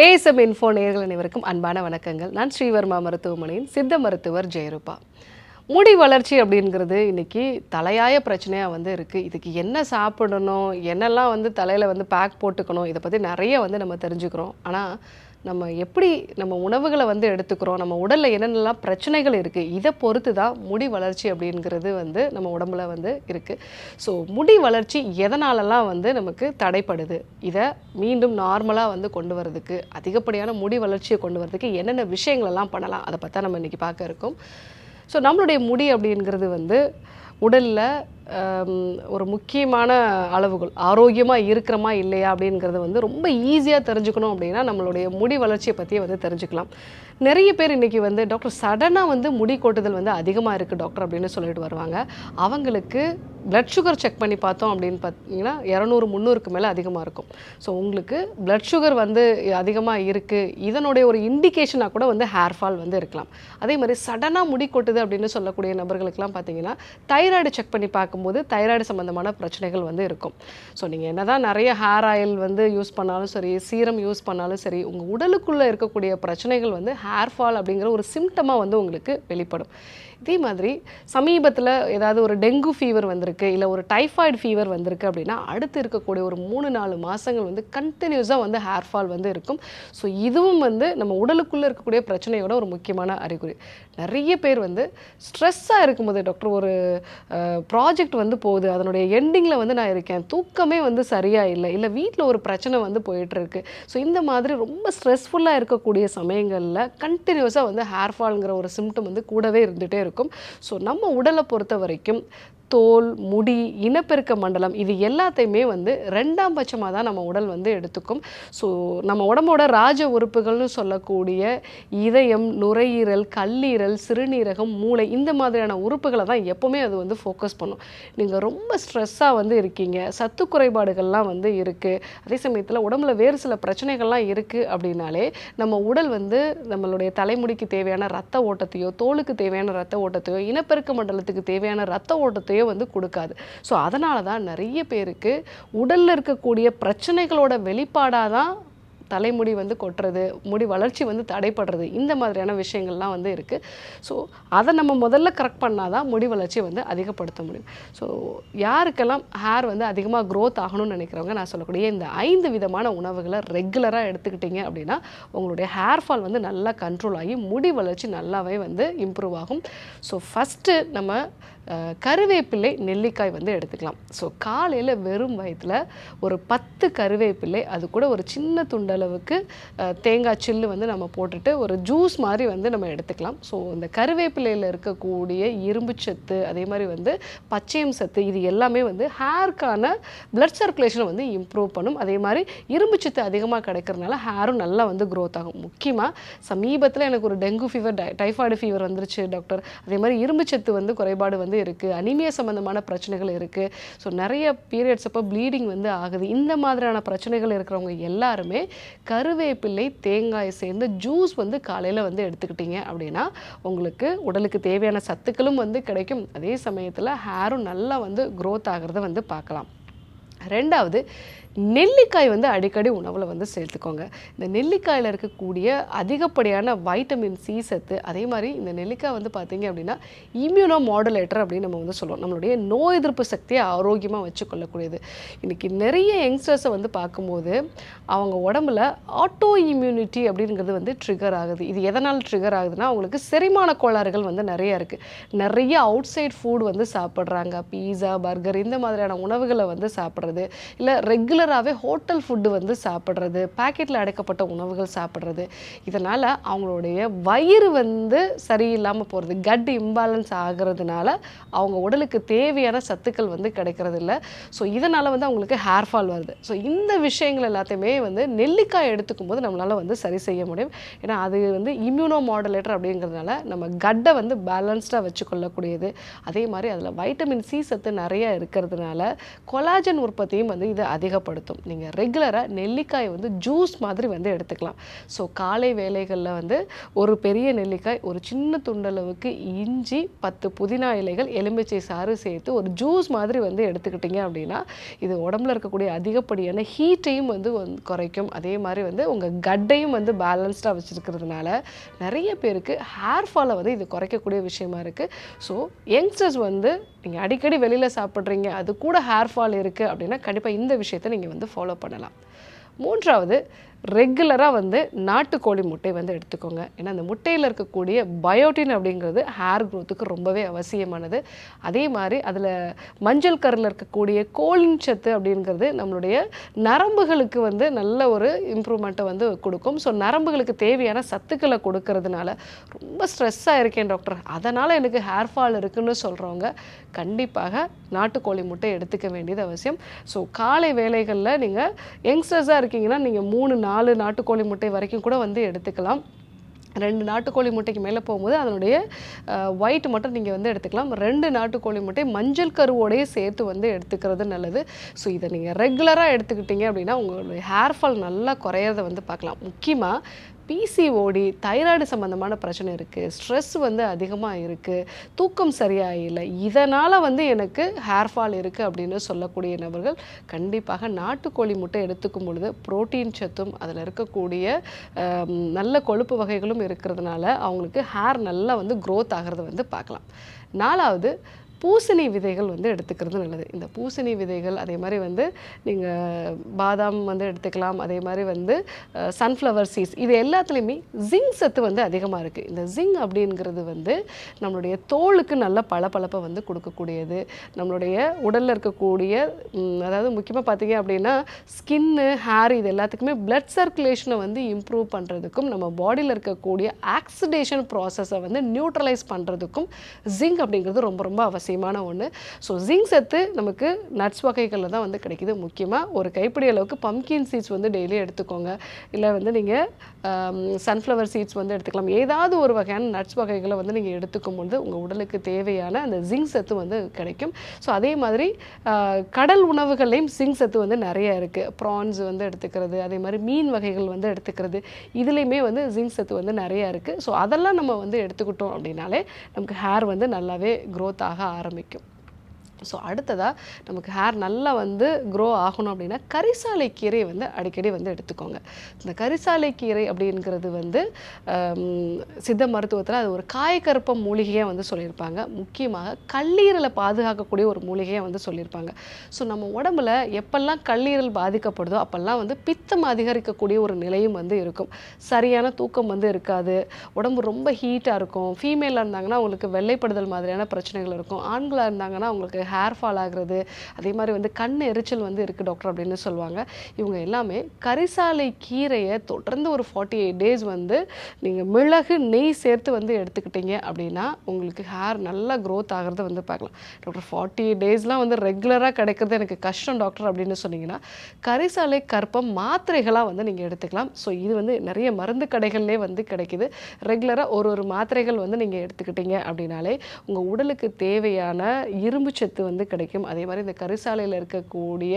ASM info நேர்கள் அனைவருக்கும் அன்பான வணக்கங்கள். நான் ஸ்ரீவர்மா மருத்துவமனையின் சித்த மருத்துவர் ஜெயரூபா. முடி வளர்ச்சி அப்படிங்கிறது இன்னைக்கு தலையாய பிரச்சனையாக வந்து இருக்குது இதுக்கு என்ன சாப்பிடணும் என்னெல்லாம் வந்து தலையில் வந்து பேக் போட்டுக்கணும் இதை பற்றி நிறைய வந்து நம்ம தெரிஞ்சுக்கிறோம். ஆனால் நம்ம எப்படி நம்ம உணவுகளை வந்து எடுத்துக்கிறோம் நம்ம உடலில் என்னென்னலாம் பிரச்சனைகள் இருக்குது இதை பொறுத்து தான் முடி வளர்ச்சி அப்படிங்கிறது வந்து நம்ம உடம்புல வந்து இருக்குது ஸோ முடி வளர்ச்சி எதனாலலாம் வந்து நமக்கு தடைப்படுது? இதை மீண்டும் நார்மலாக வந்து கொண்டு வரதுக்கு அதிகப்படியான முடி வளர்ச்சியை கொண்டு வரதுக்கு என்னென்ன விஷயங்களெல்லாம் பண்ணலாம் அதை பற்றி நம்ம இன்றைக்கி பார்க்க இருக்கோம். ஸோ நம்மளுடைய முடி அப்படிங்கிறது வந்து உடலில் ஒரு முக்கியமான அளவுகள் ஆரோக்கியமாக இருக்கிறோமா இல்லையா அப்படிங்கிறது வந்து ரொம்ப ஈஸியாக தெரிஞ்சுக்கணும் அப்படின்னா நம்மளுடைய முடி வளர்ச்சியை பற்றியே வந்து தெரிஞ்சுக்கலாம். நிறைய பேர் இன்றைக்கி வந்து டாக்டர் சடனாக வந்து முடி கொட்டுதல் வந்து அதிகமாக இருக்குது டாக்டர் அப்படின்னு சொல்லிட்டு வருவாங்க. அவங்களுக்கு பிளட் சுகர் செக் பண்ணி பார்த்தோம் அப்படின்னு பார்த்தீங்கன்னா இரநூறு முந்நூறுக்கு மேலே அதிகமாக இருக்கும். ஸோ உங்களுக்கு பிளட் சுகர் வந்து அதிகமாக இருக்குது இதனுடைய ஒரு இண்டிகேஷனாக கூட வந்து ஹேர் ஃபால் வந்து இருக்கலாம். அதே மாதிரி சடனாக முடி கொட்டுது அப்படின்னு சொல்லக்கூடிய நபர்களுக்கெல்லாம் பார்த்தீங்கன்னா தைராய்டு செக் பண்ணி பார்க்க பார்க்கும்போது தைராய்டு சம்மந்தமான பிரச்சனைகள் வந்து இருக்கும். ஸோ நீங்கள் என்ன தான் நிறைய ஹேர் ஆயில் வந்து யூஸ் பண்ணாலும் சரி சீரம் யூஸ் பண்ணாலும் சரி உங்கள் உடலுக்குள்ளே இருக்கக்கூடிய பிரச்சனைகள் வந்து ஹேர் ஃபால் அப்படிங்கிற ஒரு சிம்டமாக வந்து உங்களுக்கு வெளிப்படும். இதே மாதிரி சமீபத்தில் ஏதாவது ஒரு டெங்கு ஃபீவர் வந்திருக்கு இல்லை ஒரு டைஃபாய்டு ஃபீவர் வந்திருக்கு அப்படின்னா அடுத்து இருக்கக்கூடிய ஒரு மூணு நாலு மாதங்கள் வந்து கண்டினியூஸாக வந்து ஹேர் ஃபால் வந்து இருக்கும். ஸோ இதுவும் வந்து நம்ம உடலுக்குள்ளே இருக்கக்கூடிய பிரச்சனையோட ஒரு முக்கியமான அறிகுறி. நிறைய பேர் வந்து ஸ்ட்ரெஸ்ஸாக இருக்கும்போது டாக்டர் ஒரு ப்ராஜெக்ட் வந்து போகுது. அதனுடைய எண்டிங்கில் வந்து நான் இருக்கேன். தூக்கமே வந்து சரியாக இல்லை. இல்லை வீட்டில் ஒரு பிரச்சனை வந்து போயிட்டுருக்கு. ஸோ இந்த மாதிரி ரொம்ப ஸ்ட்ரெஸ்ஃபுல்லாக இருக்கக்கூடிய சமயங்களில் கண்டினியூஸாக வந்து ஹேர் ஃபால்ங்கிற ஒரு சிம்டம் வந்து கூடவே இருந்துகிட்டே இருக்கும். ஸோ நம்ம உடலை பொறுத்த வரைக்கும் தோல் முடி இனப்பெருக்க மண்டலம் இது எல்லாத்தையுமே வந்து ரெண்டாம் பட்சமாக தான் நம்ம உடல் வந்து எடுத்துக்கும். ஸோ நம்ம உடம்போட ராஜ உறுப்புகள்னு சொல்லக்கூடிய இதயம் நுரையீரல் கல்லீரல் சிறுநீரகம் மூளை இந்த மாதிரியான உறுப்புகளை தான் எப்போவுமே அது வந்து ஃபோக்கஸ் பண்ணும். நீங்கள் ரொம்ப ஸ்ட்ரெஸ்ஸாக வந்து இருக்கீங்க. சத்து குறைபாடுகள்லாம் வந்து இருக்குது அதே சமயத்தில் உடம்புல வேறு சில பிரச்சனைகள்லாம் இருக்குது அப்படின்னாலே நம்ம உடல் வந்து நம்மளுடைய தலைமுடிக்கு தேவையான ரத்த ஓட்டத்தையோ தோலுக்கு தேவையான ரத்த ஓட்டத்தையோ இனப்பெருக்க மண்டலத்துக்கு தேவையான ரத்த ஓட்டத்தையோ வந்து கொடுக்காது. ஸோ அதனால தான் நிறைய பேருக்கு உடலில் இருக்கக்கூடிய பிரச்சனைகளோட வெளிப்பாடாக தான் தலைமுடி வந்து கொட்டுறது முடி வளர்ச்சி வந்து தடைப்படுறது இந்த மாதிரியான விஷயங்கள்லாம் வந்து இருக்குது ஸோ அதை நம்ம முதல்ல கரெக்ட் பண்ணால் தான் முடி வளர்ச்சியை வந்து அதிகப்படுத்த முடியும். ஸோ யாருக்கெல்லாம் ஹேர் வந்து அதிகமாக க்ரோத் ஆகணும்னு நினைக்கிறவங்க நான் சொல்லக்கூடிய இந்த ஐந்து விதமான உணவுகளை ரெகுலராக எடுத்துக்கிட்டீங்க அப்படின்னா உங்களுடைய ஹேர் ஃபால் வந்து நல்லா கண்ட்ரோல் ஆகி முடி வளர்ச்சி நல்லாவே வந்து இம்ப்ரூவ் ஆகும். ஸோ ஃபஸ்ட்டு நம்ம கருவேப்பிள்ளை கருவேப்பிலை நெல்லிக்காய் வந்து எடுத்துக்கலாம். ஸோ காலையில் வெறும் வயிற்றில் ஒரு பத்து கருவேப்பிலை அது கூட ஒரு சின்ன துண்டல் அளவுக்கு தேங்காய் சில்லு வந்து நம்ம போட்டுட்டு ஒரு ஜூஸ் மாதிரி வந்து நம்ம எடுத்துக்கலாம். ஸோ இந்த கருவேப்பிலையில் இருக்கக்கூடிய இரும்பு சத்து அதே மாதிரி வந்து பச்சையம் சத்து இது எல்லாமே வந்து ஹேர்க்கான பிளட் சர்க்குலேஷனை வந்து இம்ப்ரூவ் பண்ணும். அதே மாதிரி இரும்பு சத்து அதிகமாக கிடைக்கிறதுனால ஹேரும் நல்லா வந்து க்ரோத் ஆகும். முக்கியமாக சமீபத்தில் எனக்கு ஒரு டெங்கு ஃபீவர் டைஃபாய்டு ஃபீவர் வந்துருச்சு டாக்டர் அதே மாதிரி இரும்பு சத்து வந்து குறைபாடு வந்து இருக்குது அனிமியா சம்மந்தமான பிரச்சனைகள் இருக்குது ஸோ நிறைய பீரியட்ஸ் அப்போ ப்ளீடிங் வந்து ஆகுது. இந்த மாதிரியான பிரச்சனைகள் இருக்கிறவங்க எல்லாருமே கருவேப்பிலை தேங்காய் சேர்ந்து ஜூஸ் வந்து காலையில் வந்து எடுத்துக்கிட்டீங்க அப்படின்னா உங்களுக்கு உடலுக்கு தேவையான சத்துக்களும் வந்து கிடைக்கும். அதே சமயத்தில் ஹேரும் நல்லா வந்து க்ரோத் ஆகிறத வந்து பார்க்கலாம். ரெண்டாவது நெல்லிக்காய் வந்து அடிக்கடி உணவில் வந்து சேர்த்துக்கோங்க. இந்த நெல்லிக்காயில் இருக்கக்கூடிய அதிகப்படியான வைட்டமின் சி சத்து அதே மாதிரி இந்த நெல்லிக்காய் வந்து பார்த்தீங்க அப்படின்னா இம்யூனோ மாடுலேட்டர் அப்படின்னு நம்ம வந்து சொல்லுவோம். நம்மளுடைய நோய் எதிர்ப்பு சக்தியை ஆரோக்கியமாக வச்சுக்கொள்ளக்கூடியது. இன்றைக்கி நிறைய யங்ஸ்டர்ஸை வந்து பார்க்கும்போது அவங்க உடம்புல ஆட்டோ இம்யூனிட்டி அப்படிங்கிறது வந்து ட்ரிகர் ஆகுது. இது எதனால் ட்ரிகர் ஆகுதுன்னா அவங்களுக்கு செரிமான கோளாறுகள் வந்து நிறைய இருக்குது நிறைய அவுட் சைட் ஃபுட் வந்து சாப்பிட்றாங்க. பீஸா பர்கர் இந்த மாதிரியான உணவுகளை வந்து சாப்பிட்றது. இல்லை ரெகுலர் ரெகுலராகவே ஹோட்டல் ஃபுட்டு வந்து சாப்பிட்றது பாக்கெட்டில் அடைக்கப்பட்ட உணவுகள் சாப்பிட்றது இதனால் அவங்களுடைய வயிறு வந்து சரியில்லாமல் போகிறது கட் இம்பேலன்ஸ் ஆகிறதுனால அவங்க உடலுக்கு தேவையான சத்துக்கள் வந்து கிடைக்கிறது இல்லை ஸோ இதனால் வந்து அவங்களுக்கு ஹேர் ஃபால் வருது. ஸோ இந்த விஷயங்கள் எல்லாத்தையுமே வந்து நெல்லிக்காய் எடுத்துக்கும் போது நம்மளால் வந்து சரி செய்ய முடியும். ஏன்னா அது வந்து இம்யூனோ மாடுலேட்டர் அப்படிங்கிறதுனால நம்ம கட்டை வந்து பேலன்ஸ்டாக வச்சுக்கொள்ளக்கூடியது. அதே மாதிரி அதில் வைட்டமின் சி சத்து நிறைய இருக்கிறதுனால கொலாஜன் உற்பத்தியும் வந்து இது அதிகப்படுத்தும் குணப்படுத்தும் நீங்கள் ரெகுலராக நெல்லிக்காய் வந்து ஜூஸ் மாதிரி வந்து எடுத்துக்கலாம். ஸோ காலை வேலைகளில் வந்து ஒரு பெரிய நெல்லிக்காய் ஒரு சின்ன துண்டளவுக்கு இஞ்சி பத்து புதினா இலைகள் எலுமிச்சை சாறு சேர்த்து ஒரு ஜூஸ் மாதிரி வந்து எடுத்துக்கிட்டீங்க அப்படின்னா இது உடம்புல இருக்கக்கூடிய அதிகப்படியான ஹீட்டையும் வந்து வந்து குறைக்கும். அதே மாதிரி வந்து உங்கள் கட்டையும் வந்து பேலன்ஸ்டாக வச்சுருக்கிறதுனால நிறைய பேருக்கு ஹேர் ஃபாலை வந்து இது குறைக்கக்கூடிய விஷயமா இருக்குது ஸோ யங்ஸ்டர்ஸ் வந்து நீங்கள் அடிக்கடி வெளியில் சாப்பிட்றீங்க அது கூட ஹேர் ஃபால் இருக்குது அப்படின்னா கண்டிப்பாக இந்த விஷயத்தை நீங்கள் வந்து ஃபாலோ பண்ணலாம். மூன்றாவது ரெகுலராக வந்து நாட்டுக்கோழி முட்டை வந்து எடுத்துக்கோங்க. ஏன்னா அந்த முட்டையில் இருக்கக்கூடிய பயோட்டின் அப்படிங்கிறது ஹேர் க்ரோத்துக்கு ரொம்பவே அவசியமானது. அதே மாதிரி அதில் மஞ்சள் கரில் இருக்கக்கூடிய கோலின் சத்து அப்படிங்கிறது நம்மளுடைய நரம்புகளுக்கு வந்து நல்ல ஒரு இம்ப்ரூவ்மெண்ட்டை வந்து கொடுக்கும். ஸோ நரம்புகளுக்கு தேவையான சத்துக்களை கொடுக்கறதுனால ரொம்ப ஸ்ட்ரெஸ்ஸாக இருக்கேன் டாக்டர் அதனால் எனக்கு ஹேர் ஃபால் இருக்குன்னு சொல்கிறவங்க கண்டிப்பாக நாட்டுக்கோழி முட்டை எடுத்துக்க வேண்டியது அவசியம். ஸோ காலை வேலைகளில் நீங்கள் யங்ஸ்டர்ஸாக இருக்கீங்கன்னா நீங்கள் மூணு நாலு நாட்டுக்கோழி முட்டை வரைக்கும் கூட வந்து எடுத்துக்கலாம். ரெண்டு நாட்டுக்கோழி முட்டைக்கு மேலே போகும்போது அதனுடைய ஒயிட் மட்டும் நீங்கள் வந்து எடுத்துக்கலாம். ரெண்டு நாட்டுக்கோழி முட்டை மஞ்சள் கருவோடையே சேர்த்து வந்து எடுத்துக்கிறது நல்லது. ஸோ இதை நீங்கள் ரெகுலராக எடுத்துக்கிட்டீங்க அப்படின்னா உங்களுடைய ஹேர் ஃபால் நல்லா குறையிறத வந்து பார்க்கலாம். முக்கியமாக பிசிஓடி தைராய்டு சம்மந்தமான பிரச்சனை இருக்குது ஸ்ட்ரெஸ் வந்து அதிகமாக இருக்குது தூக்கம் சரியாக இல்லை இதனால் வந்து எனக்கு ஹேர் ஃபால் இருக்குது அப்படின்னு சொல்லக்கூடிய நபர்கள் கண்டிப்பாக நாட்டுக்கோழி முட்டை எடுத்துக்கும் பொழுது புரோட்டீன் சத்தும் அதில் இருக்கக்கூடிய நல்ல கொழுப்பு வகைகளும் இருக்கிறதுனால அவங்களுக்கு ஹேர் நல்லா வந்து க்ரோத் ஆகிறத வந்து பார்க்கலாம். நாலாவது பூசணி விதைகள் வந்து எடுத்துக்கிறது நல்லது. இந்த பூசணி விதைகள் அதே மாதிரி வந்து நீங்கள் பாதாம் வந்து எடுத்துக்கலாம். அதே மாதிரி வந்து சன்ஃப்ளவர் சீட்ஸ் இது எல்லாத்துலேயுமே ஜிங்க் சத்து வந்து அதிகமாக இருக்குது இந்த ஜிங் அப்படிங்கிறது வந்து நம்மளுடைய தோலுக்கு நல்ல பளபளப்பை வந்து கொடுக்கக்கூடியது. நம்மளுடைய உடலில் இருக்கக்கூடிய அதாவது முக்கியமாக பார்த்தீங்க அப்படின்னா ஸ்கின்னு ஹேர் இது எல்லாத்துக்குமே பிளட் சர்க்குலேஷனை வந்து இம்ப்ரூவ் பண்ணுறதுக்கும் நம்ம பாடியில் இருக்கக்கூடிய ஆக்சிடேஷன் ப்ராசஸை வந்து நியூட்ரலைஸ் பண்ணுறதுக்கும் ஜிங்க் அப்படிங்கிறது ரொம்ப ரொம்ப அவசியம். அவசியமான ஒன்று ஸோ ஜிங்க் சத்து நமக்கு நட்ஸ் வகைகளில் தான் வந்து கிடைக்கிது. முக்கியமாக ஒரு கைப்பிடி அளவுக்கு பம்கின் சீட்ஸ் வந்து டெய்லி எடுத்துக்கோங்க. இல்லை வந்து நீங்கள் சன்ஃப்ளவர் சீட்ஸ் வந்து எடுத்துக்கலாம். ஏதாவது ஒரு வகையான நட்ஸ் வகைகளை வந்து நீங்கள் எடுத்துக்கும் பொழுது உங்கள் உடலுக்கு தேவையான அந்த ஜிங்க் சத்து வந்து கிடைக்கும். ஸோ அதே மாதிரி கடல் உணவுகள்லேயும் ஜிங்க் சத்து வந்து நிறைய இருக்குது ப்ரான்ஸ் வந்து எடுத்துக்கிறது அதே மாதிரி மீன் வகைகள் வந்து எடுத்துக்கிறது. இதுலேயுமே வந்து ஜிங்க் சத்து வந்து நிறையா இருக்குது ஸோ அதெல்லாம் நம்ம வந்து எடுத்துக்கிட்டோம் அப்படின்னாலே நமக்கு ஹேர் வந்து நல்லாவே க்ரோத் ஆக ആരംഭിക്കും. ஸோ அடுத்ததாக நமக்கு ஹேர் நல்லா வந்து க்ரோ ஆகணும் அப்படின்னா கரிசாலை கீரையை வந்து அடிக்கடி வந்து எடுத்துக்கோங்க. இந்த கரிசாலை கீரை அப்படிங்கிறது வந்து சித்த மருத்துவத்தில் அது ஒரு காயக்கருப்ப மூலிகையாக வந்து சொல்லியிருப்பாங்க. முக்கியமாக கல்லீரலை பாதுகாக்கக்கூடிய ஒரு மூலிகையாக வந்து சொல்லியிருப்பாங்க. ஸோ நம்ம உடம்புல எப்பெல்லாம் கல்லீரல் பாதிக்கப்படுதோ அப்பெல்லாம் வந்து பித்தம் அதிகரிக்கக்கூடிய ஒரு நிலையும் வந்து இருக்கும். சரியான தூக்கம் வந்து இருக்காது. உடம்பு ரொம்ப ஹீட்டாக இருக்கும். ஃபீமேலாக இருந்தாங்கன்னா அவங்களுக்கு வெள்ளைப்படுதல் மாதிரியான பிரச்சனைகள் இருக்கும். ஆண்களாக இருந்தாங்கன்னா அவங்களுக்கு ஹேர் ஃபால் ஆகிறது அதே மாதிரி வந்து கண் எரிச்சல் வந்து இருக்குது டாக்டர் அப்படின்னு சொல்லுவாங்க. இவங்க எல்லாமே கரிசாலை கீரையை தொடர்ந்து ஒரு ஃபார்ட்டி எயிட் டேஸ் வந்து நீங்கள் மிளகு நெய் சேர்த்து வந்து எடுத்துக்கிட்டீங்க அப்படின்னா உங்களுக்கு ஹேர் நல்லா க்ரோத் ஆகிறத வந்து பார்க்கலாம். டாக்டர் ஃபார்ட்டி எயிட் டேஸ்லாம் வந்து ரெகுலராக கிடைக்கிறது எனக்கு கஷ்டம் டாக்டர் அப்படின்னு சொன்னீங்கன்னா கரிசாலை கற்பம் மாத்திரைகளாக வந்து நீங்கள் எடுத்துக்கலாம். ஸோ இது வந்து நிறைய மருந்து கடைகள்லேயே வந்து கிடைக்குது. ரெகுலராக ஒரு ஒரு மாத்திரைகள் வந்து நீங்கள் எடுத்துக்கிட்டீங்க அப்படின்னாலே உங்கள் உடலுக்கு தேவையான இரும்பு சத்து வந்து கிடைக்கும். அதே மாதிரி இந்த கரிசாலையில் இருக்கக்கூடிய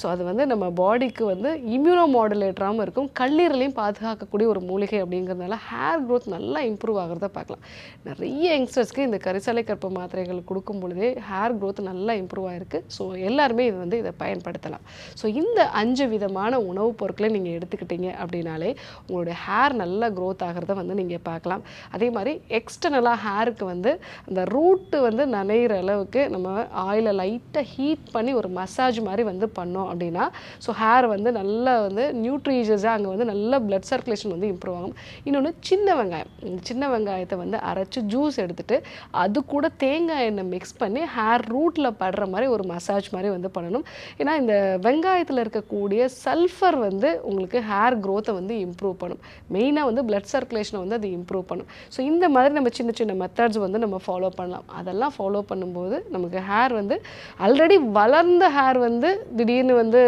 ஸோ அது வந்து நம்ம பாடிக்கு வந்து இம்யூனோ மாடுலேட்டராகவும் இருக்கும். கல்லீரலையும் பாதுகாக்கக்கூடிய ஒரு மூலிகை அப்படிங்கிறதுனால ஹேர் க்ரோத் நல்லா இம்ப்ரூவ் ஆகிறத பார்க்கலாம். நிறைய யங்ஸ்டர்ஸ்க்கு இந்த கரிசாலை கற்ப மாத்திரைகள் கொடுக்கும் பொழுதே ஹேர் க்ரோத் நல்லா இம்ப்ரூவ் ஆகிருக்கு ஸோ எல்லாருமே இது வந்து இதை பயன்படுத்தலாம். ஸோ இந்த அஞ்சு விதமான உணவுப் பொருட்களை நீங்கள் எடுத்துக்கிட்டீங்க அப்படின்னாலே உங்களுடைய ஹேர் நல்லா க்ரோத் ஆகிறத வந்து நீங்கள் பார்க்கலாம். அதே மாதிரி எக்ஸ்டர்னலாக ஹேருக்கு வந்து அந்த ரூட்டு வந்து நனைகிற அளவுக்கு நம்ம ஆயிலை லைட்டாக ஹீட் பண்ணி ஒரு மசாஜ் மாதிரி வந்து பண்ணோம் அப்படின்னா ஸோ ஹேர் வந்து நல்லா வந்து நியூட்ரிஷஸாக அங்கே வந்து நல்ல பிளட் சர்க்குலேஷன் வந்து இம்ப்ரூவ் ஆகும். இன்னொன்று சின்ன வெங்காயம். இந்த சின்ன வெங்காயத்தை வந்து அரைச்சி ஜூஸ் எடுத்துட்டு அது கூட தேங்காய் எண்ணெய் மிக்ஸ் பண்ணி ஹேர் ரூட்டில் படுற மாதிரி ஒரு மசாஜ் மாதிரி வந்து பண்ணணும். ஏன்னா இந்த வெங்காயத்தில் இருக்கக்கூடிய சல்ஃபர் வந்து உங்களுக்கு ஹேர் க்ரோத்தை வந்து இம்ப்ரூவ் பண்ணும். மெயினாக வந்து பிளட் சர்க்குலேஷனை வந்து அது இம்ப்ரூவ் பண்ணும். ஸோ இந்த மாதிரி நம்ம சின்ன சின்ன மெத்தட்ஸ் வந்து நம்ம ஃபாலோ பண்ணலாம். அதெல்லாம் ஃபாலோ பண்ணும்போது நமக்கு ஹேர் ஹேர் வந்து ஆல்ரெடி வளர்ந்த ஹேர் வந்து திடீர்னு வந்து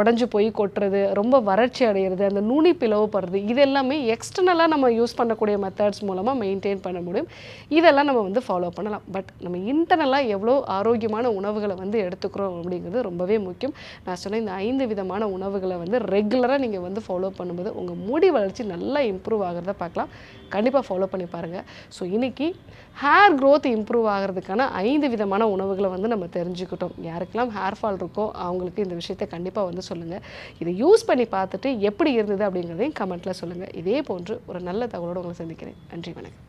உடஞ்சி போய் கொட்டுறது ரொம்ப வறட்சி அடைகிறது அந்த நுனி பிளவுப்படுறது இது எல்லாமே எக்ஸ்டர்னலாக நம்ம யூஸ் பண்ணக்கூடிய மெத்தட்ஸ் மூலமாக மெயின்டைன் பண்ண முடியும். இதெல்லாம் நம்ம வந்து ஃபாலோ பண்ணலாம். பட் நம்ம இன்டர்னலாக எவ்வளோ ஆரோக்கியமான உணவுகளை வந்து எடுத்துக்கிறோம் அப்படிங்கிறது ரொம்பவே முக்கியம். நான் சொன்ன இந்த ஐந்து விதமான உணவுகளை வந்து ரெகுலராக நீங்கள் வந்து ஃபாலோ பண்ணும்போது உங்கள் முடி வளர்ச்சி நல்லா இம்ப்ரூவ் ஆகிறத பார்க்கலாம். கண்டிப்பாக ஃபாலோ பண்ணி பாருங்கள் ஸோ இன்றைக்கி ஹேர் க்ரோத் இம்ப்ரூவ் ஆகிறதுக்கான ஐந்து விதமான உணவுகளை வந்து நம்ம தெரிஞ்சுக்கிட்டோம். யாருக்கெல்லாம் ஹேர் ஃபால் இருக்கோ அவங்களுக்கு இந்த விஷயத்தை கண்டிப்பாக வந்து சொல்லுங்கள் இதை யூஸ் பண்ணி பார்த்துட்டு எப்படி இருந்தது அப்படிங்கிறதையும் கமெண்ட்டில் சொல்லுங்கள் இதே போன்று ஒரு நல்ல தகவலோடு உங்களை சந்திக்கிறேன். நன்றி வணக்கம்.